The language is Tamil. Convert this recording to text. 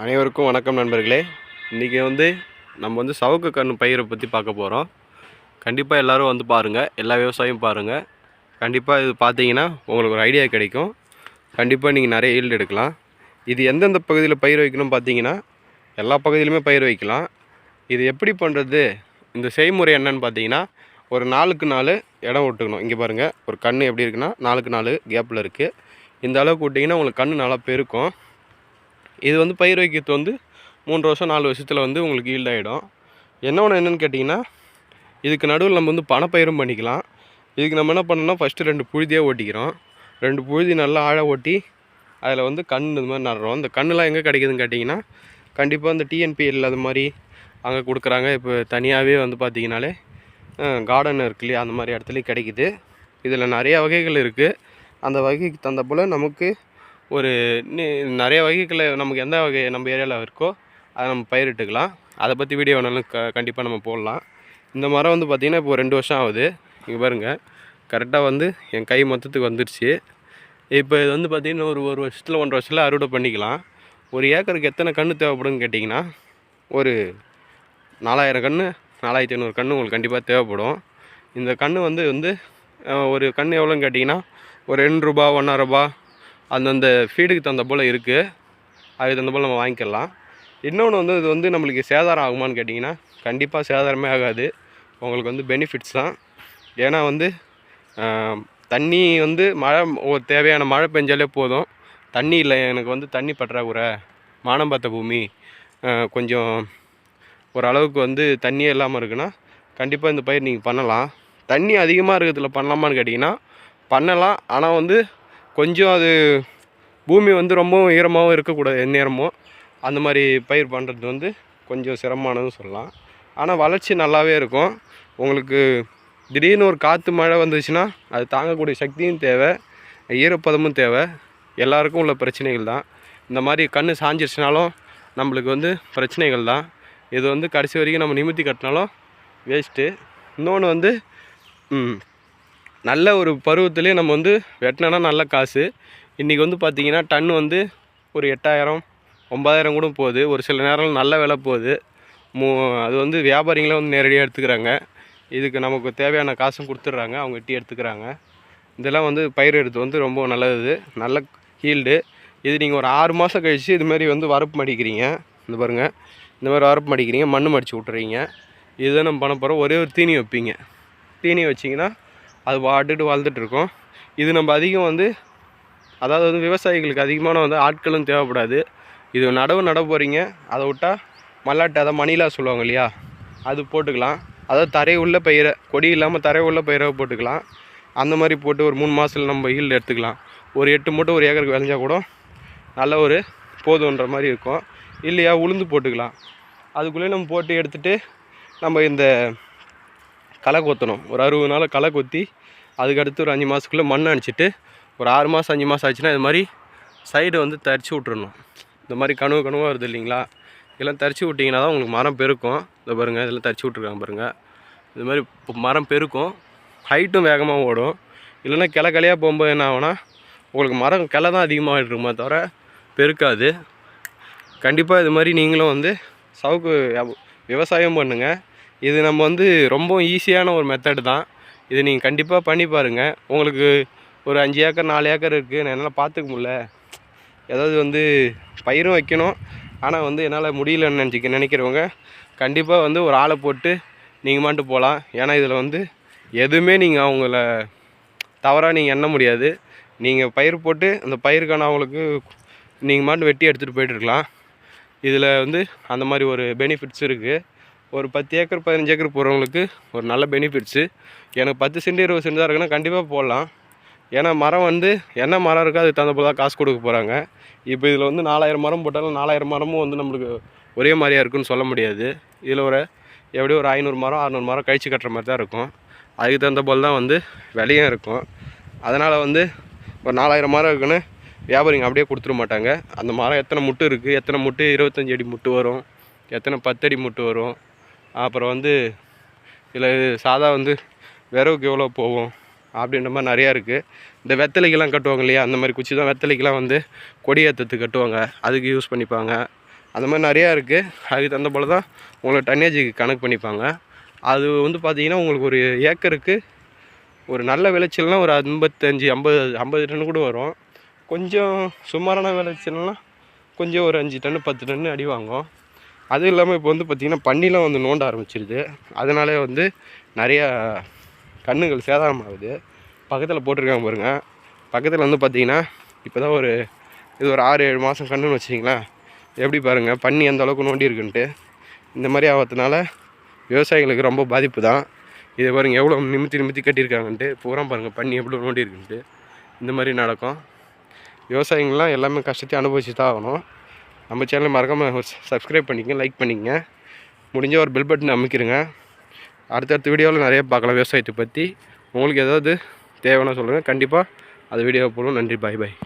அனைவருக்கும் வணக்கம் நண்பர்களே. இன்றைக்கி வந்து நம்ம வந்து சவுக்கு கண் பயிரை பற்றி பார்க்க போகிறோம் கண்டிப்பாக எல்லோரும் வந்து பாருங்கள் எல்லா விவசாயியும் பாருங்கள் கண்டிப்பாக இது பார்த்தீங்கன்னா உங்களுக்கு ஒரு ஐடியா கிடைக்கும். கண்டிப்பாக நீங்கள் நிறைய ஈல்டு எடுக்கலாம். இது எந்தெந்த பகுதியில் பயிர் வைக்கணும் பார்த்தீங்கன்னா எல்லா பகுதியிலுமே பயிர் வைக்கலாம். இது எப்படி பண்ணுறது இந்த செய்முறை என்னன்னு பார்த்தீங்கன்னா ஒரு நாலுக்கு நாலு இடம் விட்டுக்கணும் இங்கே பாருங்கள் ஒரு கண் எப்படி இருக்குன்னா நாலுக்கு நாலு கேப்பில் இருக்குது இந்த அளவுக்கு விட்டிங்கன்னா உங்களுக்கு கண் நல்லா பெருக்கும். இது வந்து பயிர் வைக்கிறது வந்து மூன்று வருஷம் நாலு வருஷத்தில் வந்து உங்களுக்கு ஈல்ட் ஆகிடும் என்ன ஒன்று என்னென்னு கேட்டிங்கன்னா இதுக்கு நடுவில் நம்ம வந்து பணப்பயிரும் பண்ணிக்கலாம். இதுக்கு நம்ம என்ன பண்ணோம்னா ஃபஸ்ட்டு ரெண்டு புழுதியாக ஓட்டிக்கிறோம். ரெண்டு புழுதி நல்லா ஆழ ஓட்டி அதில் வந்து கண் இது மாதிரி நடுறோம். இந்த கண்ணுலாம் எங்கே கிடைக்குதுன்னு கேட்டிங்கன்னா கண்டிப்பாக இந்த டிஎன்பிஎல் அது மாதிரி அங்கே கொடுக்குறாங்க. இப்போ தனியாகவே வந்து பார்த்திங்கனாலே கார்டன் இருக்கு இல்லையா அந்த மாதிரி இடத்துலையும் கிடைக்குது. இதில் நிறைய வகைகள் இருக்குது அந்த வகைக்கு தகுந்த போல் நமக்கு ஒரு நிறைய வகைகளை நமக்கு எந்த வகை நம்ம ஏரியாவில் இருக்கோ அதை நம்ம பயிரிட்டுக்கலாம். அதை பற்றி வீடியோ வேணாலும் க கண்டிப்பாக நம்ம போடலாம். இந்த மரம் வந்து பார்த்திங்கன்னா இப்போ ரெண்டு வருஷம் ஆகுது. இங்கே பாருங்கள் கரெக்டாக வந்து என் கை மொத்தத்துக்கு வந்துருச்சு. இப்போ இது வந்து பார்த்திங்கன்னா ஒரு ஒரு வருஷத்தில் ஒன்றரை வருஷத்தில் அறுவடை பண்ணிக்கலாம். ஒரு ஏக்கருக்கு எத்தனை கன்று தேவைப்படும்னு கேட்டிங்கன்னா ஒரு நாலாயிரம் கன்று நாலாயிரத்தி ஐநூறு கன்று உங்களுக்கு கண்டிப்பாக தேவைப்படும். இந்த கன்று வந்து வந்து ஒரு கன்று எவ்வளோன்னு கேட்டிங்கன்னா ஒரு ரெண்டு ரூபா ஒன்றா ரூபா அந்தந்த ஃபீடுக்கு தகுந்த போல் இருக்குது அதுக்கு தகுந்த போல் நம்ம வாங்கிக்கலாம். இன்னொன்று வந்து இது வந்து நம்மளுக்கு சேதாரம் ஆகுமான்னு கேட்டிங்கன்னா கண்டிப்பாக சேதாரமே ஆகாது. உங்களுக்கு வந்து பெனிஃபிட்ஸ் தான். ஏன்னா வந்து தண்ணி வந்து மழை ஒரு தேவையான மழை பெஞ்சாலே போதும். தண்ணி இல்லை எனக்கு வந்து தண்ணி பற்றாக்குறை மானம் பார்த்த பூமி கொஞ்சம் ஓரளவுக்கு வந்து தண்ணியே இல்லாமல் இருக்குன்னா கண்டிப்பாக இந்த பயிர் நீங்கள் பண்ணலாம். தண்ணி அதிகமாக இருக்கிறதுல பண்ணலாமான்னு கேட்டிங்கன்னா பண்ணலாம். ஆனால் வந்து கொஞ்சம் அது பூமி வந்து ரொம்பவும் ஈரமாகவும் இருக்கக்கூடாது எந்நேரமும். அந்த மாதிரி பயிர் பண்ணுறது வந்து கொஞ்சம் சிரமமானதுன்னு சொல்லலாம். ஆனால் வளர்ச்சி நல்லாவே இருக்கும். உங்களுக்கு திடீர்னு ஒரு காற்று மழை வந்துச்சுன்னா அது தாங்கக்கூடிய சக்தியும் தேவை ஈரப்பதமும் தேவை. எல்லாருக்கும் உள்ள பிரச்சனைகள் தான். இந்த மாதிரி கண் சாஞ்சிருச்சுனாலும் நம்மளுக்கு வந்து பிரச்சனைகள் தான். இது வந்து கடைசி வரைக்கும் நம்ம நிமித்தி கட்டினாலும் வேஸ்ட்டு இன்னொன்று வந்து நல்ல ஒரு பருவத்திலே நம்ம வந்து வெட்டினோன்னா நல்ல காசு. இன்றைக்கி வந்து பார்த்திங்கன்னா டன் வந்து ஒரு எட்டாயிரம் ஒம்பதாயிரம் கூட போகுது. ஒரு சில நேரம் நல்ல விலை போகுது. மூ அது வந்து வியாபாரிங்களே வந்து நேரடியாக எடுத்துக்கிறாங்க. இதுக்கு நமக்கு தேவையான காசும் கொடுத்துட்றாங்க. அவங்க வெட்டி எடுத்துக்கிறாங்க. இதெல்லாம் வந்து பயிர் எடுத்து வந்து ரொம்ப நல்லது. நல்ல ஹீல்டு. இது நீங்கள் ஒரு ஆறு மாதம் கழித்து இதுமாதிரி வந்து வரப்பு மடிக்கிறீங்க. இந்த பாருங்கள் இந்த மாதிரி வரப்பு மடிக்கிறீங்க. மண் மடித்து விட்டுறீங்க. இதுதான் நம்ம பண்ண போகிறோம் ஒரே ஒரு தீனி வைப்பீங்க. தீனி வச்சிங்கன்னா அது வாட்டுட்டு வாழ்ந்துட்டுருக்கோம் இது நம்ம அதிகம் வந்து அதாவது வந்து விவசாயிகளுக்கு அதிகமான வந்து ஆட்களும் தேவைப்படாது. இது நடவு நட போகிறீங்க அதை விட்டால் மல்லாட்டை அதை மணிலா சொல்லுவாங்க இல்லையா? அது போட்டுக்கலாம். அதாவது தரை உள்ள பயிரை கொடி இல்லாமல் தரை உள்ள பயிரை போட்டுக்கலாம். அந்த மாதிரி போட்டு ஒரு மூணு மாதத்தில் நம்ம ஈல்டு எடுத்துக்கலாம். ஒரு எட்டு மூட்டை ஒரு ஏக்கருக்கு விளைஞ்சா கூட நல்ல ஒரு போதுன்ற மாதிரி இருக்கும். இல்லையா உளுந்து போட்டுக்கலாம். அதுக்குள்ளேயே நம்ம போட்டு எடுத்துகிட்டு நம்ம இந்த களை கொத்தணும். ஒரு அறுபது நாள் களை கொத்தி அதுக்கடுத்து ஒரு அஞ்சு மாதத்துக்குள்ளே மண் அடிச்சிட்டு ஒரு ஆறு மாதம் அஞ்சு மாதம் ஆச்சுன்னா இது மாதிரி சைடு வந்து தரிச்சு விட்றணும் இந்த மாதிரி கனவு கனவாக வருது இல்லைங்களா? இதெல்லாம் தரிச்சு விட்டிங்கன்னா தான் உங்களுக்கு மரம் பெருக்கும். இந்த பாருங்கள் இதெல்லாம் தரிச்சு விட்ருக்காங்க பாருங்கள் இது மாதிரி மரம் பெருக்கும். ஹைட்டும் வேகமாக ஓடும். இல்லைன்னா கிளை கிளையாக போகும்போது என்ன ஆகும்னா உங்களுக்கு மரம் கிளை தான் அதிகமாக இருக்குமா தவிர பெருக்காது. கண்டிப்பாக இது மாதிரி நீங்களும் வந்து சவுக்கு விவசாயம் பண்ணுங்கள் இது நம்ம வந்து ரொம்ப ஈஸியான ஒரு மெத்தடு தான். இது நீங்கள் கண்டிப்பாக பண்ணி பாருங்கள் உங்களுக்கு ஒரு அஞ்சு ஏக்கர் நாலு ஏக்கர் இருக்குது நான் என்னால் பார்த்துக்க முடில ஏதாவது வந்து பயிரும் வைக்கணும். ஆனால் வந்து என்னால் முடியலன்னு நினச்சிக்க நினைக்கிறவங்க கண்டிப்பாக வந்து ஒரு ஆளை போட்டு நீங்கள் மாட்டு போகலாம் ஏன்னா இதில் வந்து எதுவுமே நீங்கள் அவங்கள தவறாக நீங்கள் எண்ண முடியாது. நீங்கள் பயிர் போட்டு அந்த பயிருக்கான அவங்களுக்கு நீங்கள் மாட்டு வெட்டி எடுத்துகிட்டு போயிட்டு இருக்கலாம். இதில் வந்து அந்த மாதிரி ஒரு பெனிஃபிட்ஸ் இருக்குது ஒரு பத்து ஏக்கர் பதினஞ்சு ஏக்கர் போகிறவங்களுக்கு ஒரு நல்ல பெனிஃபிட்ஸு எனக்கு பத்து சென்ட் இருபது சென்ட் தான் இருக்குன்னா கண்டிப்பாக போடலாம். ஏன்னா மரம் வந்து என்ன மரம் இருக்கோ அதுக்கு தகுந்த போல தான் காசு கொடுக்க போகிறாங்க இப்போ இதில் வந்து நாலாயிரம் மரம் போட்டாலும் நாலாயிரம் மரமும் வந்து நம்மளுக்கு ஒரே மாதிரியா இருக்குன்னு சொல்ல முடியாது. இதில் ஒரு எப்படியும் ஒரு ஐநூறு மரம் அறநூறு மரம் கழிச்சு கட்டுற மாதிரி தான் இருக்கும். அதுக்கு தகுந்த போல் தான் வந்து விலையும் இருக்கும். அதனால் வந்து ஒரு நாலாயிரம் மரம் இருக்குன்னு வியாபாரிங்க அப்படியே கொடுத்துட மாட்டாங்க. அந்த மரம் எத்தனை முட்டு இருக்குது எத்தனை முட்டு? இருபத்தஞ்சி அடி முட்டு வரும். எத்தனை பத்தடி முட்டு வரும்? அப்புறம் வந்து இதில் சாதா வந்து விறகுக்கு எவ்வளோ போகும் அப்படின்ற மாதிரி நிறையா இருக்குது இந்த வெத்தலைக்கெல்லாம் கட்டுவாங்க இல்லையா? அந்த மாதிரி குச்சி தான் வெத்தலைக்கெல்லாம் வந்து கொடியேற்றத்துக்கு கட்டுவாங்க. அதுக்கு யூஸ் பண்ணிப்பாங்க. அந்த மாதிரி நிறையா இருக்குது அதுக்கு தகுந்த போல் தான் உங்களை டன்னேஜுக்கு கணக்கு பண்ணிப்பாங்க. அது வந்து பார்த்திங்கன்னா உங்களுக்கு ஒரு ஏக்கருக்கு ஒரு நல்ல விளைச்சல்னால் ஒரு ஐம்பத்தஞ்சு ஐம்பது ஐம்பது டன் கூட வரும். கொஞ்சம் சுமாரான விளைச்சல்னால் கொஞ்சம் ஒரு அஞ்சு டன்னு பத்து டன்னு அடி வாங்கும். அதுவும் இல்லாமல் இப்போ வந்து பார்த்திங்கன்னா பன்னிலாம் வந்து நோண்ட ஆரம்பிச்சிருது. அதனாலே வந்து நிறையா கண்ணுகள் சேதாரமாகுது. பக்கத்தில் போட்டிருக்காங்க பாருங்கள் பக்கத்தில் வந்து பார்த்தீங்கன்னா இப்போ தான் ஒரு இது ஒரு ஆறு ஏழு மாதம் கண்ணுன்னு வச்சிங்களேன் எப்படி பாருங்கள் பன்னி எந்த அளவுக்கு நோண்டி இருக்குன்ட்டு. இந்த மாதிரி ஆகிறதுனால விவசாயிகளுக்கு ரொம்ப பாதிப்பு தான் இதை பாருங்கள் எவ்வளோ நிமித்தி நிமித்தி கட்டியிருக்காங்கன்ட்டு. பூரா பாருங்கள் பன்னி எவ்வளோ நோண்டி இருக்குன்ட்டு. இந்த மாதிரி நடக்கும். விவசாயிங்கள்லாம் எல்லாமே கஷ்டத்தையும் அனுபவிச்சு தான் ஆகணும். நம்ம சேனலை மறக்காமல் சப்ஸ்கிரைப் பண்ணிக்கங்க லைக் பண்ணிக்கங்க. முடிஞ்ச ஒரு பெல் பட்டன் அமைக்கிறங்க அடுத்தடுத்த வீடியோவில் நிறைய பார்க்கலாம் விவசாயத்தை பற்றி உங்களுக்கு ஏதாவது தேவைன்னா சொல்லுங்கள் கண்டிப்பாக அது வீடியோ போடுவோம். நன்றி. பாய் பாய்